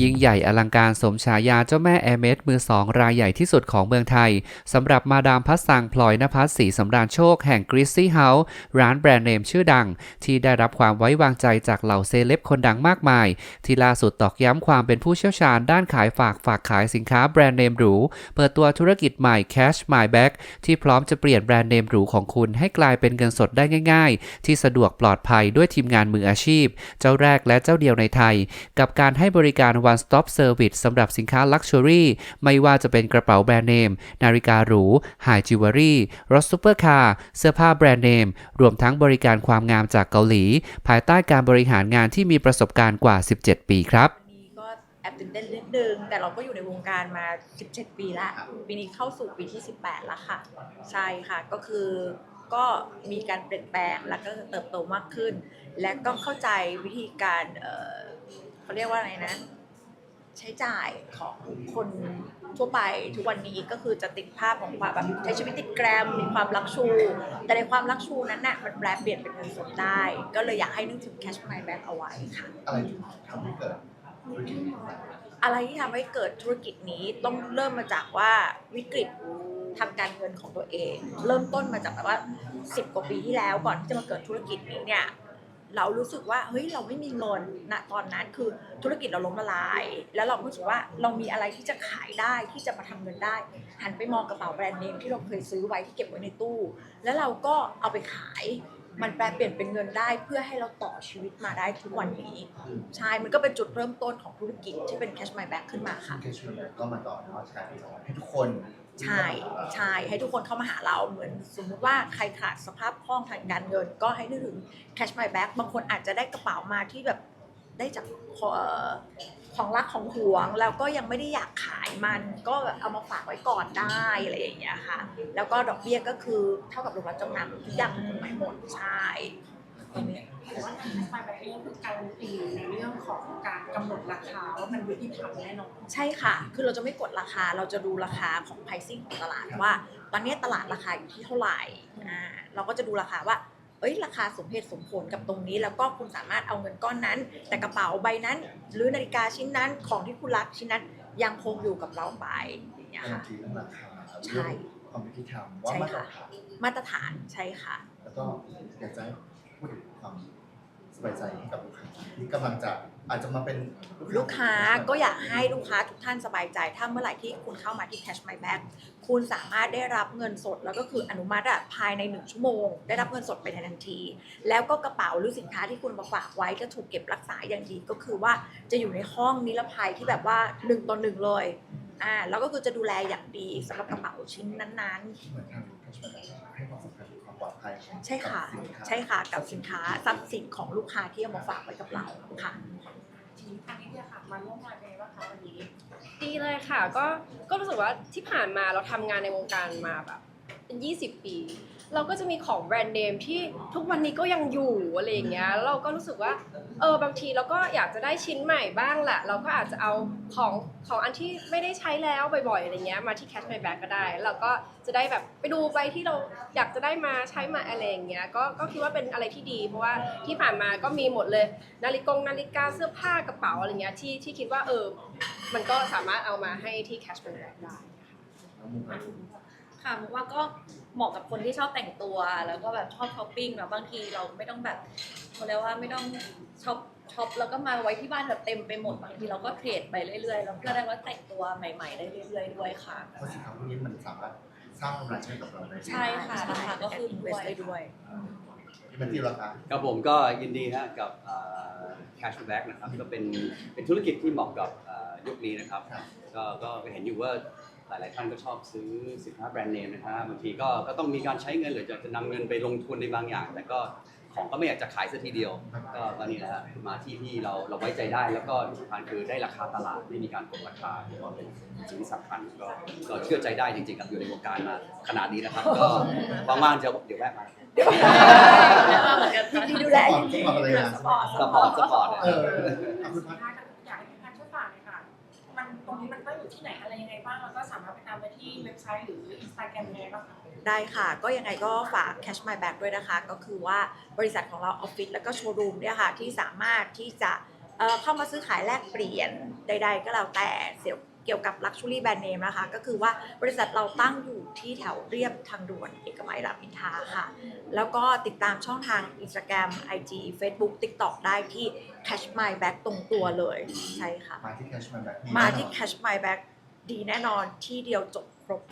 ยิ่งใหญ่อลังการสมฉายาเจ้าแม่แอร์เมสมือสองรายใหญ่ที่สุดของเมืองไทยสำหรับมาดามพัสสังพลอยนภัสศรีสำราญโชคแห่งกริซซี่เฮาส์ร้านแบรนด์เนมชื่อดัง ที่ได้รับความไว้วางใจจากเหล่าเซเลบคนดังมากมาย ที่ล่าสุดตอกย้ำความเป็นผู้เชี่ยวชาญด้านขายฝากฝากขายสินค้าแบรนด์เนมหรู เปิดตัวธุรกิจใหม่ Cash My Back ที่พร้อมจะเปลี่ยนแบรนด์เนมหรูของคุณให้กลายเป็นเงินสดได้ง่าย ๆ ที่สะดวกปลอดภัยด้วยทีมงานมืออาชีพ เจ้าแรกและเจ้าเดียวในไทย กับการให้บริการ One Stop Service สำหรับสินค้า Luxury ไม่ว่าจะเป็นกระเป๋าแบรนด์เนม นาฬิกาหรู High Jewelry รถซูเปอร์คาร์ เสื้อผ้าแบรนด์เนม รวมทั้งบริการความงามจากเกาหลี ภายใต้การบริหารงานที่มีประสบการณ์กว่า 17 ปีครับแอบตื่นเต้นนิดนึง แต่เราก็อยู่ในวงการมา 17 ปีแล้วปีนี้เข้าสู่ปีที่ 18 แล้วค่ะ ใช่ค่ะ ก็คือก็มีการเปลี่ยนแปลงแล้วก็เติบโตมากขึ้น และก็เข้าใจวิธีการเเขาเรียกว่าอะไรนะ ใช้จ่ายของคนทั่วไปทุกวันนี้ก็คือจะติดภาพของความแบบใช้ชีวิตติดแกรมมีความรักชู แต่ในความรักชูนั้นน่ะมันแปลเปลี่ยนเป็นเงินสดได้ ก็เลยอยากให้นึกถึง cash my back เอาไว้ค่ะ อะไรที่ทำให้เกิดธุรกิจนี้ขึ้นมาอะไรที่ทำให้เกิดธุรกิจนี้ต้องเริ่มมาจากว่าวิกฤตทางการเงินของตัวเอง เริ่มต้นมาจากแบบว่า 10 กว่าปีที่แล้วก่อนที่จะมาเกิดธุรกิจนี้เนี่ย เรารู้สึกว่าเฮ้ยเราไม่มีเงินณตอนนั้นคือธุรกิจเราล้มละลาย แล้วเรารู้สึกว่าเรามีอะไรที่จะขายได้ที่จะมาทำเงินได้ หันไปมองกระเป๋าแบรนด์เนมที่เราเคยซื้อไว้ที่เก็บไว้ในตู้ แล้วเราก็เอาไปขาย มันแปลเปลี่ยนเป็นเงินได้เพื่อให้เราต่อชีวิตมาได้ทุกวันนี้ ใช่ มันก็เป็นจุดเริ่มต้นของธุรกิจที่เป็น Cash My Back ขึ้นมาค่ะ แค่ช่วยก็มาต่อยอดการสอนให้ทุกคนใช่ใช่ให้ทุกคนเข้ามาหาเราเหมือนสมมุติว่าใครขาดสภาพคล่องทางการเงิน ก็ให้นึกถึง Cash My Back บางคนอาจจะได้กระเป๋ามาที่แบบ ได้จากเอ่อของรักของหวงแล้วก็ยังไม่ได้อยากขายมันก็แบบเอามาฝากไว้ก่อนได้อะไรอย่างเงี้ยค่ะ แล้วก็ดอกเบี้ยก็คือเท่ากับโรงรับจำนำทุกอย่างถูกหมายหมดใช่แต่ว่าทางสไตล์แบบนี้คือการันตีในเรื่องของการกำหนดราคาว่ามันยุติธรรมแน่นอนใช่ค่ะ คือเราจะไม่กดราคาเราจะดูราคาของ pricing ของตลาดว่า ตอนนี้ตลาดราคาอยู่ที่เท่าไหร่อ่าเราก็จะดูราคาว่า เอ้ยราคาสมเหตุสมผลกับตรงนี้ แล้วก็คุณสามารถเอาเงินก้อนนั้น แต่กระเป๋าใบนั้น หรือนาฬิกาชิ้นนั้นของที่คุณรักชิ้นนั้นยังคงอยู่กับเราไปอย่างเงี้ยการันค่ะตีเรื่องราคาใช่เรื่องความยุติธรรมว่าใช่มาตรค่ะฐานมาตรฐานใช่ค่ะ แล้วก็อยากจะให้พูดถึงความส บายใจให้กับลูกค้าที่กำลังจะอาจจะมาเป็นลูกค้าก็อยากให้ลูกค้าทุกท่านสบายใจ ถ้าเมื่อไหร่ที่คุณเข้ามาที่ Cash My Back คุณสามารถได้รับเงินสดแล้วก็คืออนุมัติอะภายในหนึ่งชั่วโมง ได้รับเงินสดไปในทันที แล้วก็กระเป๋าหรือสินค้าที่คุณมาฝากไว้จะถูกเก็บรักษาอย่างดีก็คือว่าจะอยู่ในห้องนิรภัยที่แบบว่าหนึ่งต่อหนึ่งเลยอ่าแล้วก็คือจะดูแลอย่างดีสำหรับกระเป๋าชิ้นนั้นเหมือนทาง ปลอดภัยๆใช่ค่ะ กับสินค้า ใช่ค่ะกับสินค้าทรัพย์สินของลูกค้าที่เอามาฝากไว้กับเราค่ะ ทีนี้ทางนี้เนี่ยค่ะมาร่วมงานเป็นไงบ้างคะวันนี้ ดีเลยค่ะก็ก็รู้สึกว่าที่ผ่านมาเราทำงานในวงการมาแบบ เป็น 20 ปี เราก็จะมีของแบรนด์เนมที่ทุกวันนี้ก็ยังอยู่อะไรอย่างเงี้ยแล้วเราก็รู้สึกว่าเออบางทีเราก็อยากจะได้ชิ้นใหม่บ้างแหละ เราก็อาจจะเอาของของอันที่ไม่ได้ใช้แล้วบ่อยๆอะไรเงี้ยมาที่ Cash My Bag ก็ได้แล้วเราก็จะได้แบบไปดูไปที่เราอยากจะได้มาใช้มาอะไรอย่างเงี้ยก็ก็คิดว่าเป็นอะไรที่ดี เพราะว่าที่ผ่านมาก็มีหมดเลยนาฬิกงนาฬิกาเสื้อผ้ากระเป๋าอะไรเงี้ยที่ที่คิดว่าเออมันก็สามารถเอามาให้ที่ Cash My Bag ได้น้องมุกอะ ค่ะมุกว่าก็เหมาะกับคนที่ชอบแต่งตัว แล้วก็แบบชอบช้อปปิ้งแบบบางทีเราไม่ต้องแบบเขาเรียกว่าไม่ต้องช็อปช็อปแล้วก็มาไว้ที่บ้านแบบเต็มไปหมดบางทีเราก็เทรดไปเรื่อยๆแล้วก็ได้ว่าแต่งตัวใหม่ ๆ ได้เรื่อยๆด้วยค่ะ เพราะสินค้าพวกนี้มันสามารถสร้างกำไรให้กับเราได้ใช่ค่ะราคาก็ขึ้นเวด้สวยได้ด้วยที่มันที่ราคาครับผมก็ยินดีฮะกับเอ่อ Cash Back นะครับก็เป็นเป็นธุรกิจที่เหมาะกับเอ่อยุคนี้นะครับครับก็ก็เห็นอยู่ว่า หลาย ๆ ท่านก็ชอบซื้อสินค้าแบรนด์เนมนะฮะบางทีก็ก็ต้องมีการใช้เงินหรือจะจะนำเงินไปลงทุนในบางอย่าง แต่ก็ของก็ไม่อยากจะขายสักทีเดียว ก็ก็นี่แหละฮะมาที่ที่เราเราไว้ใจได้ แล้วก็ที่สำคัญคือได้ราคาตลาดไม่มีการกดราคาถือว่าเป็นสิ่งที่สำคัญก็ก็เชื่อใจได้จริงๆกับอยู่ในวงการมาขนาดนี้นะครับ ก็ว่างๆจะเดี๋ยวแวะมาเหมือนกันค่ะที่ดูแลสปอร์ตสปอร์ตอะไรนะสปอร์ตสปอร์ตเออเอาคุณพัด นี้มันตั้งอยู่ที่ไหนอะไรยังไงบ้างแล้วก็สามารถไปตามไปที่เว็บไซต์หรืออินสตาแกรมยังไงบ้างคะได้ค่ะ ก็ยังไงก็ฝาก Cash My Back ด้วยนะคะ ก็คือว่าบริษัทของเราออฟฟิศแล้วก็โชว์รูมเนี่ยค่ะที่สามารถที่จะเเข้ามาซื้อขายแลกเปลี่ยนใด ๆ ก็แล้วแต่เสี่ยว กี่ยวกับ Luxury Brand Name นะคะ ก็คือว่าบริษัทเราตั้งอยู่ที่แถวเรียบทางด่วนเอกมัยรามอินทราค่ะ แล้วก็ติดตามช่องทาง Instagram IG Facebook TikTok ได้ที่ Cash My Back ตรงตัวเลยใช่ค่ะ มาที่ Cash My Back มาที่ Cash My Back ดีแน่นอนที่เดียวจบครบ